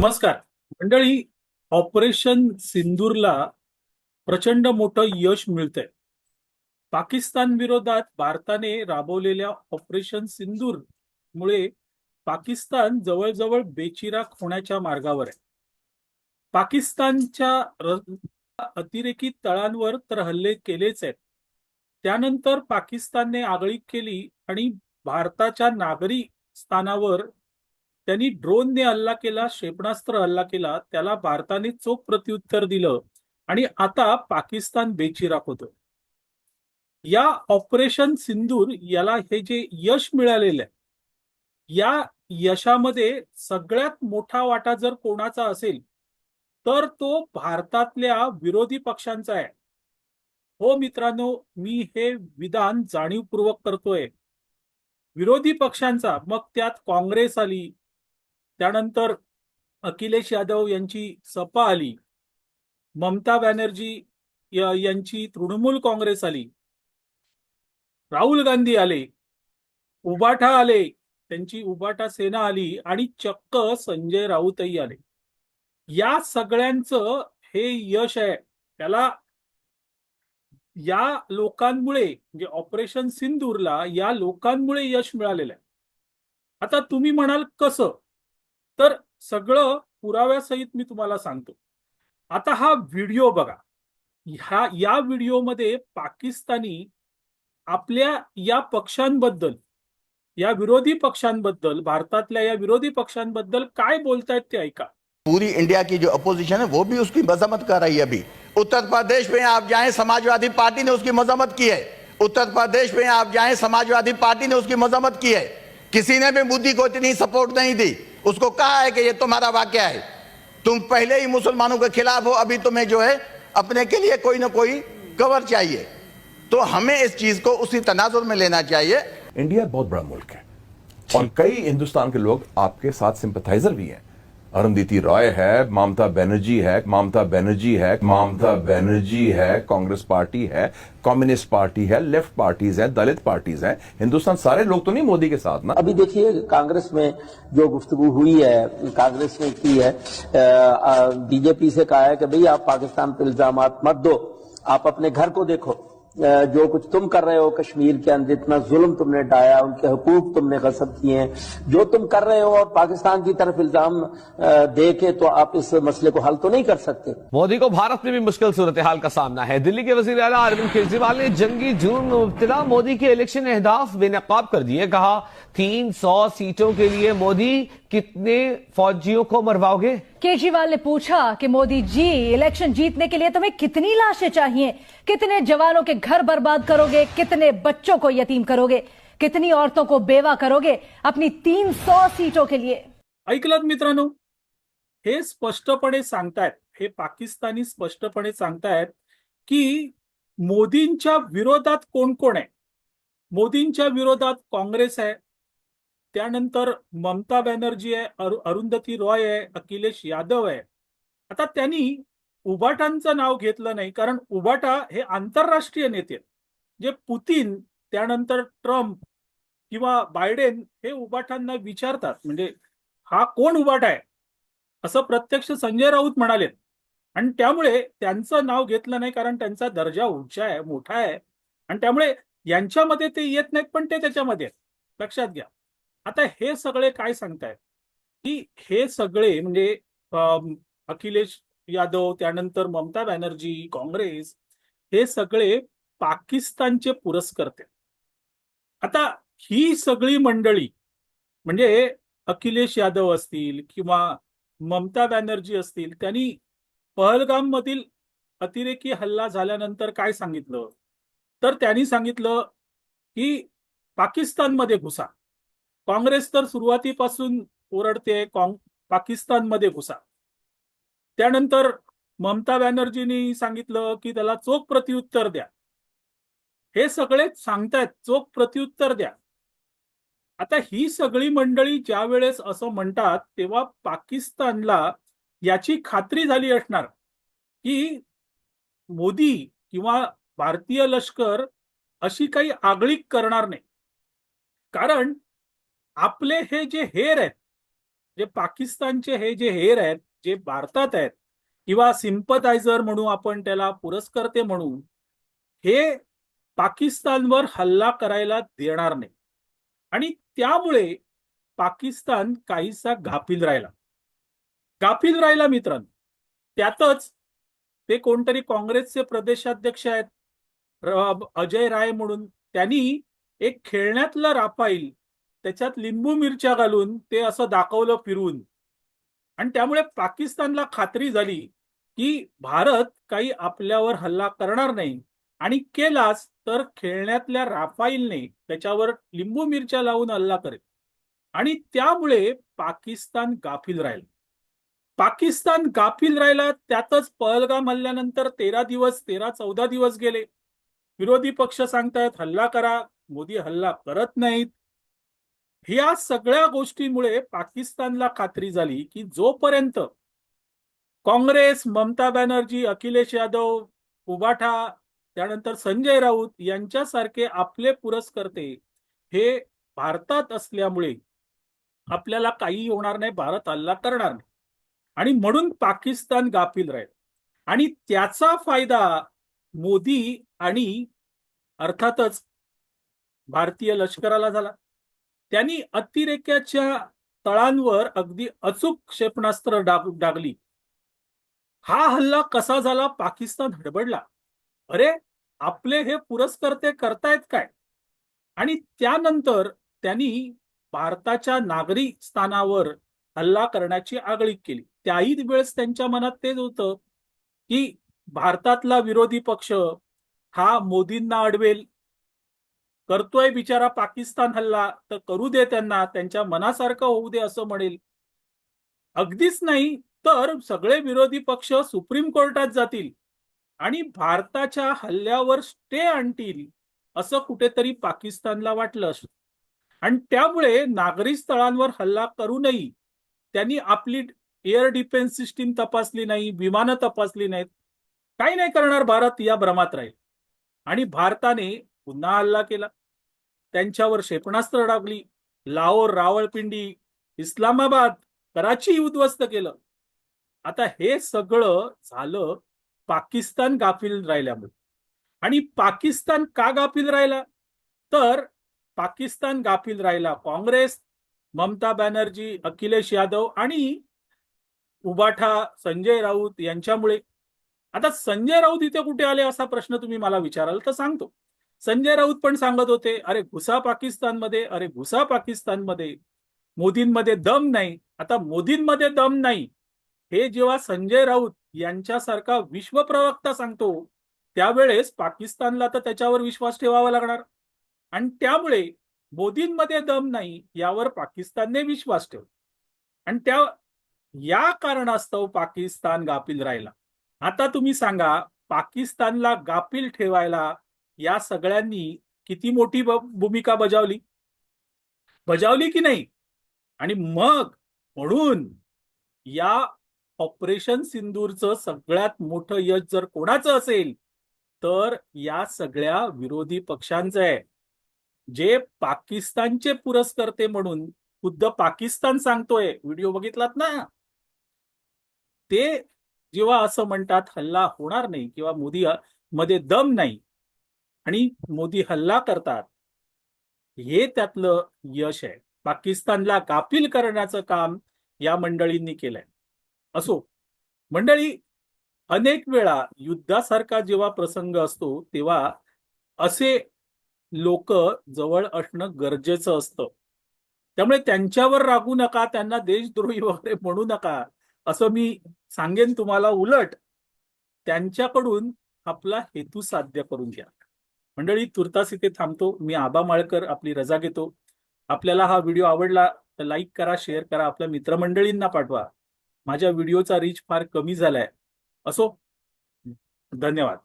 नमस्कार. मंडळी ऑपरेशन सिंदूरला प्रचंड मोठं यश मिळतंय. पाकिस्तान विरोधात भारताने राबवलेल्या ऑपरेशन सिंदूर मुळे पाकिस्तान जवळजवळ बेचिराख होण्याच्या मार्गावर आहे. पाकिस्तानच्या अतिरेकी तळांवर तर हल्ले केलेच आहेत. त्यानंतर पाकिस्तानने आगळीक केली आणि भारताच्या नागरी स्थानावर त्यांनी ड्रोनने हल्ला केला क्षेपणास्त्र हल्ला केला त्याला भारताने चोख प्रत्युत्तर दिलं आणि आता पाकिस्तान बेचिराख होतो. या ऑपरेशन सिंदूर याला हे जे यश मिळालेलं आहे या यशामध्ये सगळ्यात मोठा वाटा जर कोणाचा असेल तर तो भारतातल्या विरोधी पक्षांचा आहे. हो मित्रांनो मी हे विधान जाणीवपूर्वक करतोय. विरोधी पक्षांचा मग त्यात काँग्रेस आली त्यानंतर अखिलेश यादव यांची सपा आली. ममता बॅनर्जी यांची तृणमूल काँग्रेस आली. राहुल गांधी आले. उबाठा आले. त्यांची उबाठा सेना आली आणि चक्क संजय राऊतही आले. या सगळ्यांचं हे यश आहे. त्याला या लोकांमुळे म्हणजे ऑपरेशन सिंदूरला या लोकांमुळे यश मिळालेलं आहे. आता तुम्ही म्हणाल कसं? तर सगळं पुराव्यासहित मी तुम्हाला सांगतो. आता हा व्हिडिओ बघा. ह्या, या व्हिडिओमध्ये पाकिस्तानी आपल्या या पक्षांबद्दल, या विरोधी पक्षांबद्दल, भारतातल्या या विरोधी पक्षांबद्दल काय बोलतायत ते ऐका. पूरी इंडिया की जो अपोजिशन है, वो भी उसकी मजम्मत कर रही है अभी। उत्तर प्रदेश में आप जाएँ, समाजवादी पार्टी ने उसकी मजम्मत की है। उत्तर प्रदेश में आप जाएँ, समाजवादी पार्टी ने उसकी मजम्मत की है। किसी ने भी मोदी को इतनी सपोर्ट नहीं दी। उसको कहा है कि ये तुम्हारा वाक्य है। तुम पहले ही मुसलमानों के खिलाफ हो अभी तुम्हें जो है अपने के लिए कोई ना कोई कवर चाहिए। तो हमें इस चीज़ को उसी तनाजुर में लेना चाहिए। इंडिया बहुत बड़ा मुल्क है। और कई हिंदुस्तान के लोग आपके साथ सिंपथाइजर भी हैं। अरुंधति रॉय है, ममता बनर्जी है, ममता बनर्जी है, ममता बनर्जी है, कांग्रेस पार्टी है, कम्युनिस्ट पार्टी है, लेफ़्ट पार्टीज़ है, दलित पार्टीज़ है, हिंदुस्तान सारे लोग तो नहीं मोदी के साथ ना? अभी देखिए, कांग्रेस में जो गुफ्तगू हुई है, कांग्रेस ने की है बीजेपी से कहा है कि भाई आप पाकिस्तान पर इल्ज़ाम मत दो, आप अपने घर को देखो। जो कुछ तुम कर रहे हो कश्मीर के अंदर, इतना जुल्म तुमने डाया, उनके हकूक तुमने गसब किए हैं। जो तुम कर रहे हो और पाकिस्तान की तरफ़ इल्ज़ाम दे के तो आप इस मसले को हल तो नहीं कर सकते। मोदी को भारत में भी मुश्किल सूरत हाल का सामना है। दिल्ली के वज़ीर अला अरविंद केजरीवाल ने जंगी जुर्म मुबतला मोदी के इलेक्शन अहदाफ बेनकाब कर दिए। कहा, तीन सौ सीटों के लिए मोदी कितने फौजियों को मरवाओगे? केजरीवाल ने पूछा कि मोदी जी इलेक्शन जीतने के लिए तुम्हें कितनी लाशें चाहिए? कितने जवानों के घर बर्बाद करोगे? कितने बच्चों को यतीम करोगे? कितनी औरतों को बेवा करोगे? अपनी 300 सीटों के लिए। ऐकलात मित्रांनो हे स्पष्टपणे सांगतायत हे पाकिस्तानी स्पष्टपणे सांगतायत की मोदींच्या विरोधात कोण कोण आहे? मोदींच्या विरोधात काँग्रेस आहे त्यानंतर ममता बॅनर्जी आहे अरु अरुंधती रॉय आहे अखिलेश यादव आहे. आता त्यांनी उबाटांचं नाव घेतलं नाही कारण उबाटा हे आंतरराष्ट्रीय नेते जे पुतीन त्यानंतर ट्रम्प किंवा बायडेन हे उबाटांना विचारतात म्हणजे हा कोण उबाटा आहे? असं प्रत्यक्ष संजय राऊत म्हणाले आणि त्यामुळे त्यांचं नाव घेतलं नाही कारण त्यांचा दर्जा उंचा आहे मोठा आहे. आणि त्यामुळे यांच्यामध्ये ते येत नाहीत पण ते त्याच्यामध्ये लक्षात घ्या. आता हे सगळे काय सांगतायत? की हे सगळे म्हणजे अखिलेश यादव त्यानंतर ममता बॅनर्जी काँग्रेस हे सगळे पाकिस्तानचे पुरस्कर्ते. आता ही सगळी मंडळी म्हणजे अखिलेश यादव असतील किंवा ममता बॅनर्जी असतील त्यांनी पहलगाम मधील अतिरेकी हल्ला झाल्यानंतर काय सांगितलं? तर त्यांनी सांगितलं की पाकिस्तानमध्ये घुसा. काँग्रेस तर सुरुवातीपासून ओरडते पाकिस्तानमध्ये घुसा. त्यानंतर ममता बॅनर्जींनी सांगितलं की त्याला चोख प्रत्युत्तर द्या. हे सगळे सांगतायत चोख प्रत्युत्तर द्या. आता ही सगळी मंडळी ज्या वेळेस असं म्हणतात तेव्हा पाकिस्तानला याची खात्री झाली असणार की मोदी किंवा भारतीय लष्कर अशी काही आगळीक करणार नाही. कारण आपले हे जे हेर आहेत जे पाकिस्तानचे हे जे हेर आहेत जे भारतात आहेत किंवा सिम्पथायझर म्हणू आपण त्याला पुरस्कर्ते म्हणू हे पाकिस्तानवर हल्ला करायला देणार नाही. आणि त्यामुळे पाकिस्तान काहीसा गाफील राहिला. गाफील राहिला मित्रांनो. त्यातच ते कोणतरी काँग्रेसचे प्रदेशाध्यक्ष आहेत. अजय राय म्हणून त्यांनी एक खेळण्यातलं राफाईल त्याच्यात लिंबू मिरच्या घालून ते असं दाखवलं फिरून. आणि त्यामुळे पाकिस्तानला खात्री झाली की भारत काही आपल्यावर हल्ला करणार नाही. आणि केलाच तर खेळण्यातल्या राफाईलने त्याच्यावर लिंबू मिरच्या लावून हल्ला करेल. आणि त्यामुळे पाकिस्तान गाफील राहील. पाकिस्तान गाफील राहिला त्यातच पहलगाम हल्ल्यानंतर तेरा दिवस तेरा चौदा दिवस गेले. विरोधी पक्ष सांगतायत हल्ला करा. मोदी हल्ला करत नाहीत. ह्या सगळ्या गोष्टींमुळे पाकिस्तानला खात्री झाली की जोपर्यंत काँग्रेस ममता बॅनर्जी अखिलेश यादव उबाठा त्यानंतर संजय राऊत यांच्यासारखे आपले पुरस्कर्ते हे भारतात असल्यामुळे आपल्याला काही होणार नाही भारत हल्ला करणार नाही. आणि म्हणून पाकिस्तान गाफील राहील. आणि त्याचा फायदा मोदी आणि अर्थातच भारतीय लष्कराला झाला. त्यांनी अतिरेक्याच्या तळांवर अगदी अचूक क्षेपणास्त्र डाग डागली. हा हल्ला कसा झाला? पाकिस्तान हडबडला. अरे आपले हे पुरस्कर्ते करतायत काय? आणि त्यानंतर त्यांनी भारताच्या नागरी स्थानावर हल्ला करण्याची आगळीक केली. त्याही वेळेस त्यांच्या मनात तेच होतं की भारतातला विरोधी पक्ष हा मोदींना अडवेल करतोय बिचारा पाकिस्तान हल्ला तर करू दे त्यांना त्यांच्या मनासारखं होऊ दे असं म्हणेल. अगदीच नाही तर सगळे विरोधी पक्ष सुप्रीम कोर्टात जातील आणि भारताच्या हल्ल्यावर स्टे आणतील असं कुठेतरी पाकिस्तानला वाटलं. आणि त्यामुळे नागरी स्थळांवर हल्ला करूनही त्यांनी आपली एअर डिफेन्स सिस्टीम तपासली नाही विमानं तपासली नाहीत. काही नाही करणार भारत या भ्रमात राहील. आणि भारताने पुन्हा हल्ला केला. त्यांच्यावर क्षेपणास्त्र डागली. लाहोर रावळपिंडी इस्लामाबाद कराची उद्ध्वस्त केलं. आता हे सगळं झालं पाकिस्तान गाफील राहिल्यामुळे. आणि पाकिस्तान का गाफील राहिला? तर पाकिस्तान गाफील राहिला काँग्रेस ममता बॅनर्जी अखिलेश यादव आणि उबाठा संजय राऊत यांच्यामुळे. आता संजय राऊत इथे कुठे आले असा प्रश्न तुम्ही मला विचाराल तर सांगतो. संजय राऊत पण सांगत होते अरे घुसा पाकिस्तानमध्ये अरे घुसा पाकिस्तानमध्ये. मोदींमध्ये दम नाही. आता मोदींमध्ये दम नाही. हे जेव्हा संजय राऊत यांच्यासारखा विश्वप्रवक्ता सांगतो त्यावेळेस पाकिस्तानला तर त्याच्यावर विश्वास ठेवावा लागणार. आणि त्यामुळे मोदींमध्ये दम नाही यावर पाकिस्तानने विश्वास ठेव आणि त्या या कारणास्तव पाकिस्तान गाफील राहिला. आता तुम्ही सांगा पाकिस्तानला गाफील ठेवायला या सगळ्यांनी किती मोठी भूमिका बजावली? बजावली की नाही? आणि मग म्हणून या ऑपरेशन सिंदूरचं सगळ्यात मोठं यश जर कोणाचं असेल तर या सगळ्या विरोधी पक्षांचं आहे. जे पाकिस्तानचे पुरस्कर्ते म्हणून खुद्द पाकिस्तान सांगतोय. व्हिडिओ बघितलात ना? ते जेव्हा असं म्हणतात हल्ला होणार नाही किंवा मोदी मध्ये दम नाही आणि मोदी हल्ला करतात हे त्यातलं यश आहे. पाकिस्तानला गाफील करण्याचं काम या मंडळींनी केलंय. असो मंडळी अनेक वेळा युद्धासारखा जेव्हा प्रसंग असतो तेव्हा असे लोक जवळ असणं गरजेचं असतं. त्यामुळे त्यांच्यावर रागू नका त्यांना देशद्रोही वगैरे म्हणू नका असं मी सांगेन तुम्हाला उलट. त्यांच्याकडून आपला हेतू साध्य करून घ्या. मंडळी तुर्तास इथे थांबतो. मी आबा माळकर आपली रजा घेतो. आपल्याला हा व्हिडिओ आवडला तर लाईक करा शेअर करा. आपल्या मित्रमंडळींना पाठवा. माझ्या व्हिडिओचा रीच फार कमी झालाय. असो. धन्यवाद.